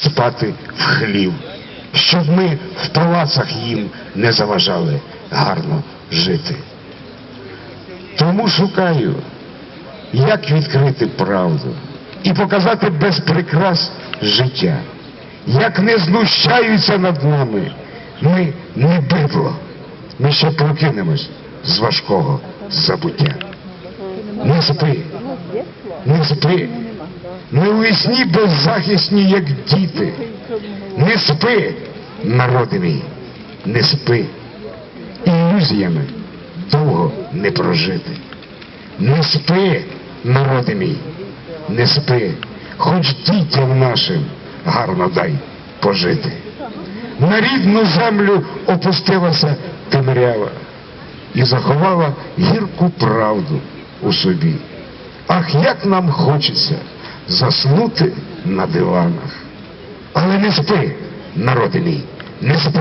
спати в хлів, щоб ми в палацах їм не заважали гарно жити. Тому шукаю, як відкрити правду і показати без прикрас життя, як не знущаються над нами. Ми не бидло, ми ще прокинемось з важкого забуття. Не спи, не спи, ми у вісні беззахисні, як діти. Не спи, народи мій, не спи. Ілюзіями довго не прожити. Не спи, народи мій, не спи, хоч дітям нашим гарно дай пожити. На рідну землю опустилася темрява і заховала гірку правду у собі. Ах, як нам хочеться заснути на диванах. Але не спи, народи мій, не спи.